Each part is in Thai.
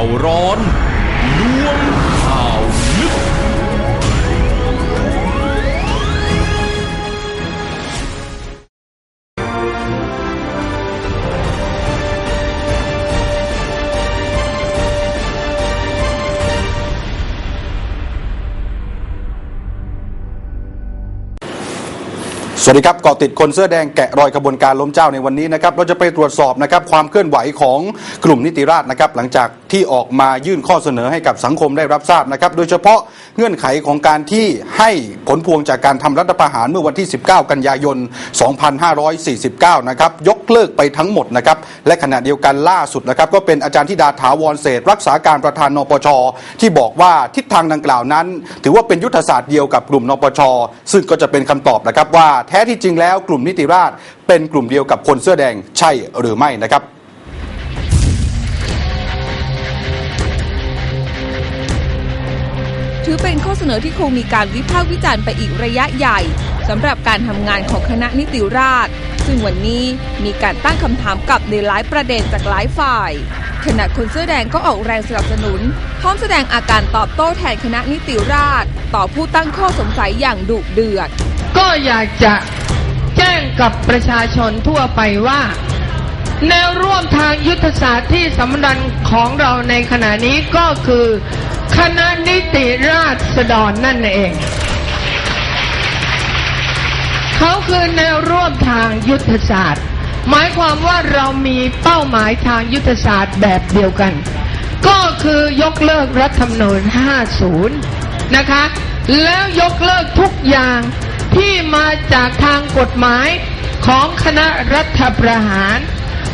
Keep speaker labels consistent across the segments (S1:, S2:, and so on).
S1: าร้อน วั
S2: สดีครับกาะติดคนเสื้อแดงแกะรอยกระบวนการล้มเจ้าในวันนี้นะครับเราจะไปตรวจสอบนะครับความเคลื่อนไหวของกลุ่มนิติราษฎร์นะครับหลังจากที่ออกมายื่นข้อเสนอให้กับสังคมได้รับทราบนะครับโดยเฉพาะเงื่อนไขของการที่ให้ผลพวงจากการทำรัฐประหารเมื่อวันที่ 19 กันยายน 2549 นะครับยกเลิกไปทั้งหมดนะครับและขณะเดียวกันล่าสุดนะครับก็เป็นอาจารย์ธิดาถาวรเศษรักษาการประธานนปช ที่บอกว่าทิศทางดังกล่าวนั้น ถือว่าเป็นยุทธศาสตร์เดียวกับกลุ่มนปช ซึ่งก็จะเป็นคำตอบนะครับว่าแท้ที่จริงแล้วกลุ่มนิติราษฎร์เป็นกลุ่มเดียวกับคนเสื้อแดงใช่หรือไม่นะครับ
S3: ถือเป็นข้อเสนอที่คงมีการวิพากษ์วิจารณ์ไปอีกระยะใหญ่สำหรับการทำงานของคณะนิติราษฎร์ซึ่งวันนี้มีการตั้งคำถามกับในหลายประเด็นจากหลายฝ่าย ขณะคนเสื้อแดงก็ออกแรงสนับสนุน พร้อมแสดงอาการตอบโต้แทนคณะนิติราษฎร์ต่อผู้ตั้งข้อสงสัยอย่างดุเดือด
S4: ก็อยากจะแจ้งกับประชาชนทั่วไปว่า แนวร่วมทางยุทธศาสตร์ที่สำคัญของเราในขณะนี้ก็คือ คณะนิติราษฎรนั่นเอง เขาคือแนวร่วมทางยุทธศาสตร์ หมายความว่าเรามีเป้าหมายทางยุทธศาสตร์แบบเดียวกัน ก็คือยกเลิกรัฐธรรมนูญ 50 นะคะ แล้วยกเลิกทุกอย่าง ที่มาจากทางกฎหมายของคณะรัฐประหาร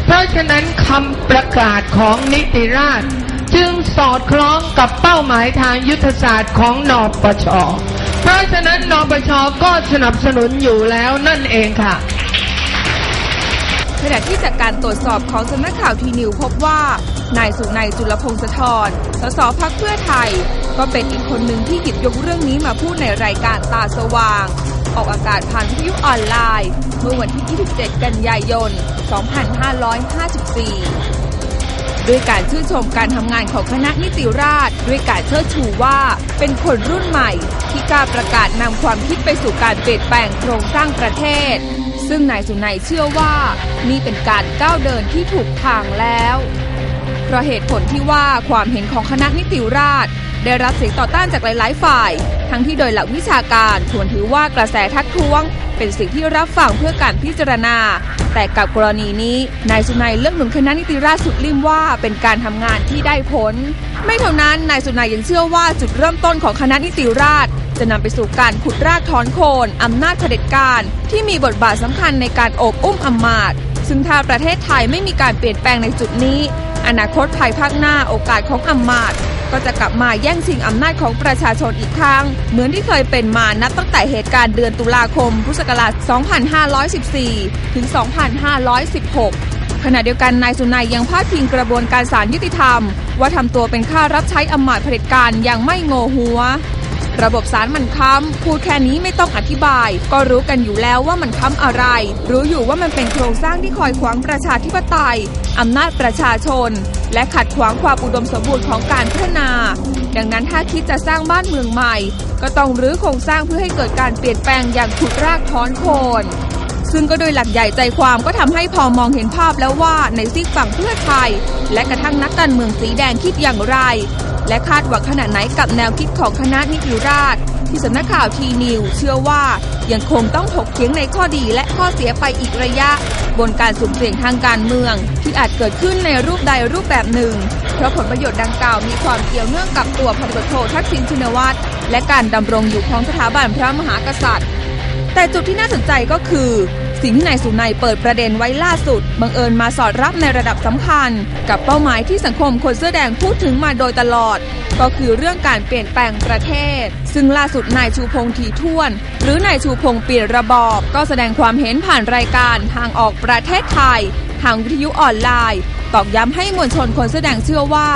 S4: เพราะฉะนั้นคำประกาศของนิติราษฎร์จึงสอดคล้องกับเป้าหมายทางยุทธศาสตร์ของนปช เพราะฉะนั้นนปชก็สนับสนุนอยู่แล้วนั่นเองค่ะ
S3: ขณะที่จากการตรวจสอบของสำนักข่าวทีนิวพบว่า นายสุนัยจุลพงศธรสสพักเพื่อไทย ก็เป็นอีกคนหนึ่งที่หยิบยกเรื่องนี้มาพูดในรายการตาสว่าง ออกอากาศผ่านวิทยุออนไลน์ เมื่อวันที่ 27 กันยายน 2554 ด้วยการชื่นชมการทำงานของคณะนิติราษฎร์ด้วยการเชิดชูว่าเป็นคนรุ่นใหม่ ที่กล้าประกาศนำความคิดไปสู่การเปลี่ยนแปลงโครงสร้างประเทศ ซึ่งนายสุนัยเชื่อว่า นี่เป็นการก้าวเดินที่ถูกทางแล้วเพราะเหตุผลที่ว่าความเห็นของคณะนิติราษฎร์ ได้รับเสียงต่อต้านจากหลาย ๆ ฝ่าย ทั้งที่โดยหลักวิชาการควรถือว่ากระแสทักท้วง เป็นสิ่งที่รับฟังเพื่อการพิจารณา แต่กับกรณีนี้นายสุนัยเลือกหนุนคณะนิติราษฎร์สุดริมว่าเป็นการทำงานที่ได้ผล ไม่เท่านั้นนายสุนัยยังเชื่อว่าจุดเริ่มต้นของคณะนิติราษฎร์จะนำไปสู่การขุดรากถอนโคนอำนาจเผด็จการที่มีบทบาทสำคัญในการโอบอุ้มอำมาตย์ซึ่งถ้าประเทศไทยไม่มีการเปลี่ยนแปลงในจุดนี้ อนาคตภายภาคหน้าโอกาสของอำมาตก็จะกลับมาแย่งชิงอำนาจของประชาชนอีกครั้ง เหมือนที่เคยเป็นมานับตั้งแต่เหตุการณ์เดือนตุลาคม พุทธศักราช 2514 ถึง 2516ขณะเดียวกันนายสุนัยยังพาดพิงกระบวนการศาลยุติธรรม ว่าทำตัวเป็นข้ารับใช้อำมาตย์เผด็จการอย่างไม่โงหัว ระบบสารมันค้ำพูดแค่นี้ไม่ต้องอธิบาย ก็รู้กันอยู่แล้วว่ามันค้ำอะไร รู้อยู่ว่ามันเป็นโครงสร้างที่คอยขวางประชาธิปไตยอำนาจประชาชน และขัดขวางความอุดมสมบูรณ์ของการพัฒนา ดังนั้นถ้าคิดจะสร้างบ้านเมืองใหม่ ก็ต้องรื้อโครงสร้างเพื่อให้เกิดการเปลี่ยนแปลงอย่างขุดรากถอนโคน ซึ่งก็โดยหลักใหญ่ใจความก็ทำให้พอมองเห็นภาพแล้วว่าในซีกฝั่งเพื่อไทย และกระทั่งนักการเมืองสีแดงคิดอย่างไร และคาดหวังขนาดไหนกับแนวคิดของคณะนิติราษฎร์ที่สำนักข่าวทีนิวเชื่อว่ายังคงต้องถกเถียงในข้อดีและข้อเสียไปอีกระยะ บนการสุ่มเสี่ยงทางการเมือง ที่อาจเกิดขึ้นในรูปใดรูปแบบหนึ่ง เพราะผลประโยชน์ดังกล่าวมีความเกี่ยวเนื่องกับตัวพันตำรวจโททักษิณชินวัตรและการดำรงอยู่ของสถาบันพระมหากษัตริย์ แต่จุดที่น่าสนใจก็คือ สิ่งที่นายสุนัยเปิดประเด็นไว้ล่าสุด บังเอิญมาสอดรับในระดับสำคัญ กับเป้าหมายที่สังคมคนเสื้อแดงพูดถึงมาโดยตลอด ก็คือเรื่องการเปลี่ยนแปลงประเทศ ซึ่งล่าสุดนายชูพงษ์ทีท่วน หรือนายชูพงษ์เปลี่ยนระบอบ ก็แสดงความเห็นผ่านรายการทางออกประเทศไทย ทางวิทยุออนไลน์ ตอกย้ำให้มวลชนคนเสื้อแดงเชื่อว่า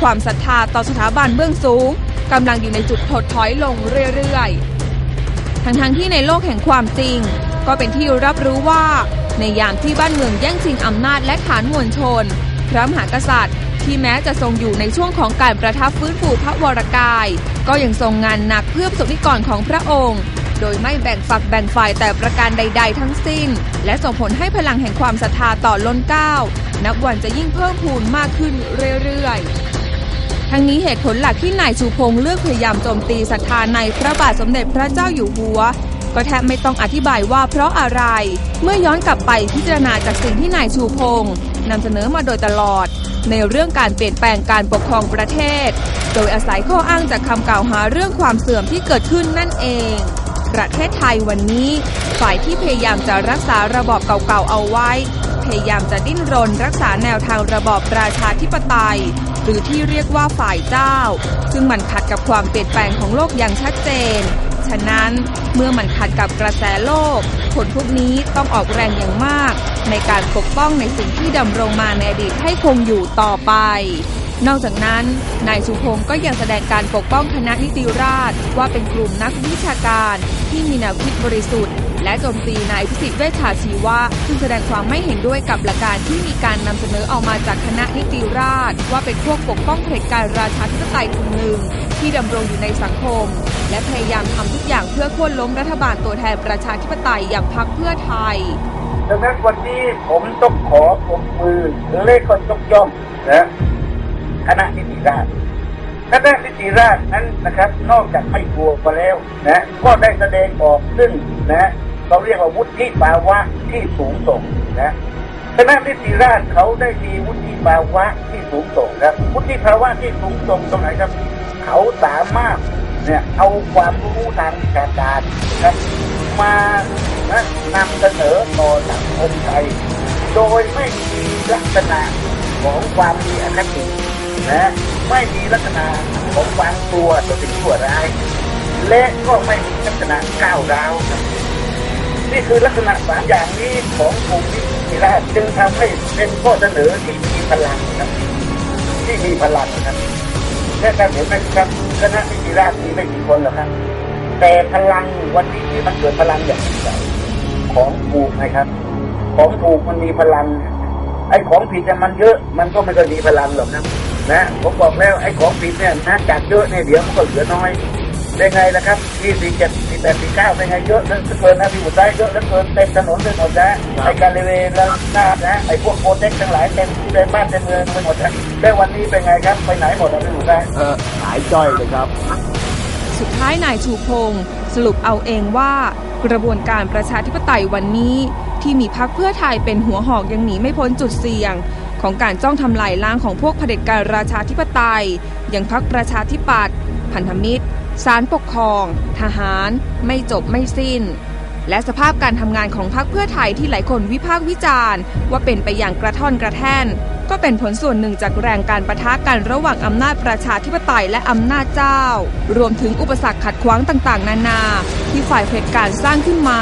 S3: ความศรัทธาต่อสถาบันเบื้องสูงกำลังอยู่ในจุดถดถอยลงเรื่อยๆ ทั้งๆที่ในโลกแห่งความจริง ก็เป็นที่รับรู้ว่า ในยามที่บ้านเมืองแย่งชิงอำนาจและฐานมวลชน พระมหากษัตริย์ ที่แม้จะทรงอยู่ในช่วงของการประทับฟื้นฟูพระวรกาย ก็ยังทรงงานหนักเพื่อประสบนิกรของพระองค์ โดยไม่แบ่งฝักแบ่งฝ่ายแต่ประการใด ๆ ทั้งสิ้น และส่งผลให้พลังแห่งความศรัทธาต่อล้นเกล้านับวันจะยิ่งเพิ่มพูนมากขึ้นเรื่อยๆทั้งนี้เหตุผลหลักที่นายชูพงษ์เลือกพยายามโจมตีศรัทธาในพระบาทสมเด็จพระเจ้าอยู่หัว ก็แทบไม่ต้องอธิบายว่าเพราะอะไร เมื่อย้อนกลับไปพิจารณาจากสิ่งที่นายชูพงษ์นำเสนอมาโดยตลอด ในเรื่องการเปลี่ยนแปลงการปกครองประเทศ โดยอาศัยข้ออ้างจากคำกล่าวหาเรื่องความเสื่อมที่เกิดขึ้นนั่นเอง ประเทศไทยวันนี้ ฝ่ายที่พยายามจะรักษาระบอบเก่าๆเอาไว้ พยายามจะดิ้นรนรักษาแนวทางระบอบประชาธิปไตย หรือที่เรียกว่าฝ่ายเจ้า ซึ่งมันขัดกับความเปลี่ยนแปลงของโลกอย่างชัดเจน ฉะนั้น เมื่อมันขัดกับกระแสโลก คนพวกนี้ต้องออกแรงอย่างมาก ในการปกป้องในสิ่งที่ดำรงมาในอดีตให้คงอยู่ต่อไป นอกจากนั้น นายสุพงศ์ก็ยังแสดงการปกป้องคณะนิติราษฎร์ว่าเป็นกลุ่มนักวิชาการที่มีแนวคิดบริสุทธิ์ และโจมตีนายพิสิทธิ์เวชชาชีวะซึ่งแสดงความไม่เห็นด้วยกับหลักการที่มีการนำเสนอออกมาจากคณะนิติราษฎรว่าเป็นพวกปกป้องเผด็จการราชาธิปไตยกลุ่มหนึ่งที่ดำรงอยู่ในสังคม และพยายามทำทุกอย่างเพื่อโค่นล้มรัฐบาลตัวแทนประชาธิปไตยอย่างพรรคเพื่อไทย
S5: ดังนั้นวันนี้ผมต้องขอปรบมือเลขคนยกย่องนะคณะนิติราษฎรคณะนิติราษฎรนั้นนะครับ นอกจากไม่กลัวมาแล้วนะก็ได้แสดงออกซึ่งนะ เราเรียกว่าวุฒิภาวะที่สูงส่งนะคณะนิติราษฎร์เขาได้มีวุฒิภาวะที่สูงส่งครับ วุฒิภาวะที่สูงส่งตรงไหนครับ เขาสามารถเนี่ยเอาความรู้ทางวิชาการนะครับมานะนำเสนอต่อสังคมไทย โดยไม่มีลักษณะของความมีอคตินะไม่มีลักษณะของความกลัวต่อสิ่งชั่วร้าย และก็ไม่มีลักษณะก้าวร้าวครับ นี่คือลักษณะสามอย่างนี้ของกลุ่มนิติราษฎร์จึงทำให้เป็นข้อเสนอที่มีพลังครับที่มีพลังครับแค่การเห็นไหมครับคณะนิติราษฎร์มีไม่กี่คนหรอกครับ แต่พลังวันนี้ที่มันเกิดพลังอย่างใหญ่ของถูกนะครับ ของถูกมันมีพลัง ไอ้ของผิดมันเยอะมันก็ไม่เคยมีพลังหรอกครับนะผมบอกแล้วไอ้ของผิดเนี่ยนะจากเยอะเนี่ยเดี๋ยวมันก็เหลือน้อย ได้ไงล่ะครับที่สี่เจ็ดสี่แปดสี่เก้าได้ไงเยอะเหลือเกินนะที่หัวใจเยอะเหลือเกินเต็มถนนไปหมดนะไอ้การเลเวลแล้วหน้านะไอ้พวกโปรเทคทั้งหลายเต็มเต็มบ้านเต็มเมืองไปหมดนะแล้ววันนี้เป็นไงครับไปไหนหมดอะพี่หัวใจ
S1: เออหายจ้อยเลยครับ
S3: สุดท้ายนายชูพงศ์สรุปเอาเองว่า กระบวนการประชาธิปไตยวันนี้ ที่มีพักเพื่อไทยเป็นหัวหอกยังหนีไม่พ้นจุดเสี่ยง ของการจ้องทำลายล้างของพวกเผด็จการราชาธิปไตย อย่างพักประชาธิปัตย์พันธมิตร ศาลปกครอง ทหาร ไม่จบไม่สิ้น และสภาพการทำงานของพรรคเพื่อไทยที่หลายคนวิพากษ์วิจารณ์ ว่าเป็นไปอย่างกระท่อนกระแท่น ก็เป็นผลส่วนหนึ่งจากแรงการประทะกันระหว่างอำนาจประชาธิปไตยและอำนาจเจ้า รวมถึงอุปสรรคขัดขวางต่างๆ นานา ที่ฝ่ายเผด็จการสร้างขึ้นมา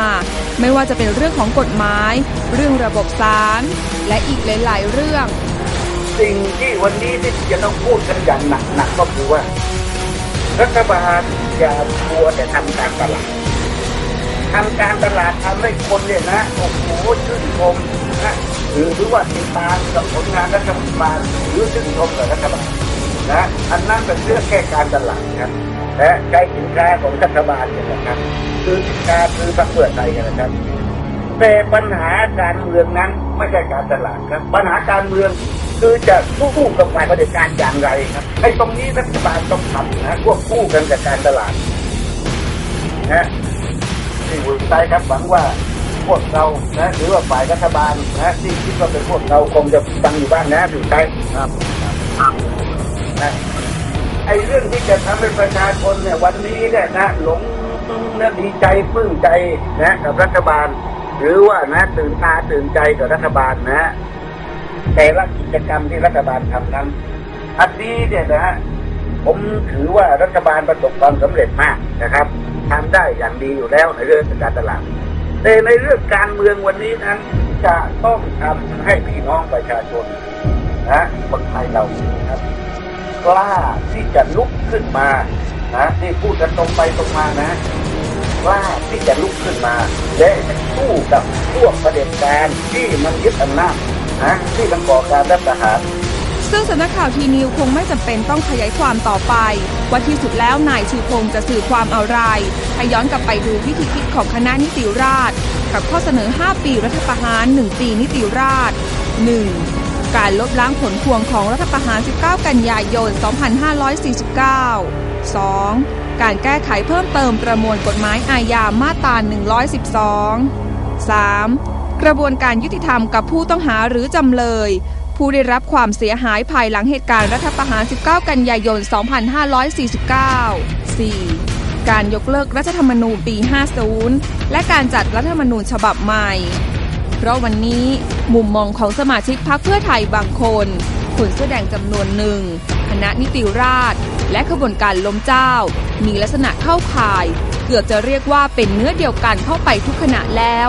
S3: ไม่ว่าจะเป็นเรื่องของกฎหมาย เรื่องระบบศาลและอีกหลาย ๆ เรื่อง
S5: สิ่งที่วันนี้ที่จะต้องพูดกันอย่างหนักๆก็คือว่า รัฐบาลอย่ามัวแต่ทำการตลาดทำการตลาดทำให้คนเนี่ยนะโอ้โหชื่นชมนะหรือว่าติดตามกับผลงานรัฐบาลหรือชื่นชมกับรัฐบาลนะอันนั้นเป็นเรื่องแค่การตลาดครับนะใช้สินค้าของรัฐบาลเนี่ยนะครับ คือสินค้าคือพรรคเพื่อไทยกันนะครับแต่ปัญหาการเมืองนั้น ไม่ใช่การตลาดครับ ปัญหาการเมืองคือจะสู้กับฝ่ายเผด็จการอย่างไรครับไอ้ตรงนี้รัฐบาลต้องทำนะควบคู่กันกับการตลาดนะที่หุ่นใจครับหวังว่าพวกเรานะหรือว่าฝ่ายรัฐบาลนะที่คิดว่าเป็นพวกเราคงจะฟังอยู่บ้างนะอยู่ใจครับนะไอ้เรื่องที่จะทำให้ประชาชนเนี่ยวันนี้เนี่ยนะหลงนะดีใจปลื้มใจนะกับรัฐบาล หรือว่านะตื่นตาตื่นใจกับรัฐบาลนะแต่ละกิจกรรมที่รัฐบาลทำนั้นอันนี้เนี่ยนะผมถือว่ารัฐบาลประสบความสำเร็จมากนะครับทำได้อย่างดีอยู่แล้วในเรื่องการตลาดแต่ในเรื่องการเมืองวันนี้นั้น จะต้องทำให้พี่น้องประชาชนนะคนไทยเรานะครับกล้าที่จะลุกขึ้นมานะที่พูดกันตรงไปตรงมานะ กล้าที่จะลุกขึ้นมา และสู้กับพวกประเด็จการที่มันยึดอำนาจนะที่มันก่อการรัฐประหาร
S3: ซึ่งสำนักข่าวทีนิวคงไม่จำเป็นต้องขยายความต่อไป ว่าที่สุดแล้วนายชูพงศ์จะสื่อความอะไรให้ย้อนกลับไปดูวิธีคิดของคณะนิติราษฎร์กับข้อเสนอ 5 ปีรัฐประหาร 1 ปีนิติราษฎร์ 1. การลบล้างผลพวงของรัฐประหาร 19 กันยายน 2549 2. การแก้ไขเพิ่มเติมประมวลกฎหมายอาญามาตรา 112 3. กระบวนการยุติธรรมกับผู้ต้องหาหรือจำเลย ผู้ได้รับความเสียหายภายหลังเหตุการณ์รัฐประหาร 19 กันยายน 2549 4. การยกเลิกรัฐธรรมนูญปี 50 และการจัดรัฐธรรมนูญฉบับใหม่ เพราะวันนี้มุมมองของสมาชิกพรรคเพื่อไทยบางคน คนเสื้อแดงจำนวนหนึ่ง คณะนิติราษฎร์และขบวนการล้มเจ้า มีลักษณะเข้าข่าย เกือบจะเรียกว่าเป็นเนื้อเดียวกันเข้าไปทุกขณะแล้ว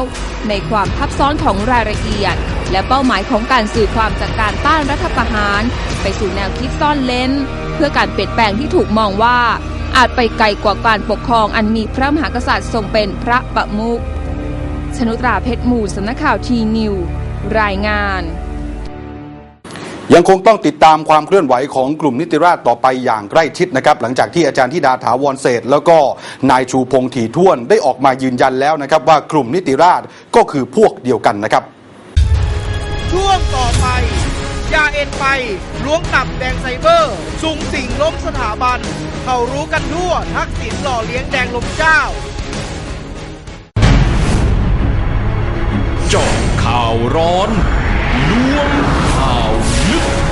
S3: ในความทับซ้อนของรายละเอียด และเป้าหมายของการสื่อความจากการต้านรัฐประหาร ไปสู่แนวคิดซ่อนเล้น เพื่อการเปลี่ยนแปลงที่ถูกมองว่า อาจไปไกลกว่าการปกครองอันมีพระมหากษัตริย์ทรงเป็นพระประมุขชนุตราเพชรหมู่สำนักข่าวทีนิวรายงาน
S2: ยังคงต้องติดตามความเคลื่อนไหวของกลุ่มนิติราษฎร์ต่อไปอย่างใกล้ชิดนะครับ หลังจากที่อาจารย์ธิดาถาวรเศรษฐ์แล้วก็นายชูพงษ์ถี่ท้วนได้ออกมายืนยันแล้วนะครับ ว่ากลุ่มนิติราษฎร์ก็คือพวกเดียวกันนะครับ
S6: ช่วงต่อไปยาเอ็นไปล้วงตับแดงไซเบอร์สุงสิงล้มสถาบัน เขารู้กันทั่วทักษิณหล่อเลี้ยงแดงลมเจ้า
S1: เจาะข่าวร้อน 老娱。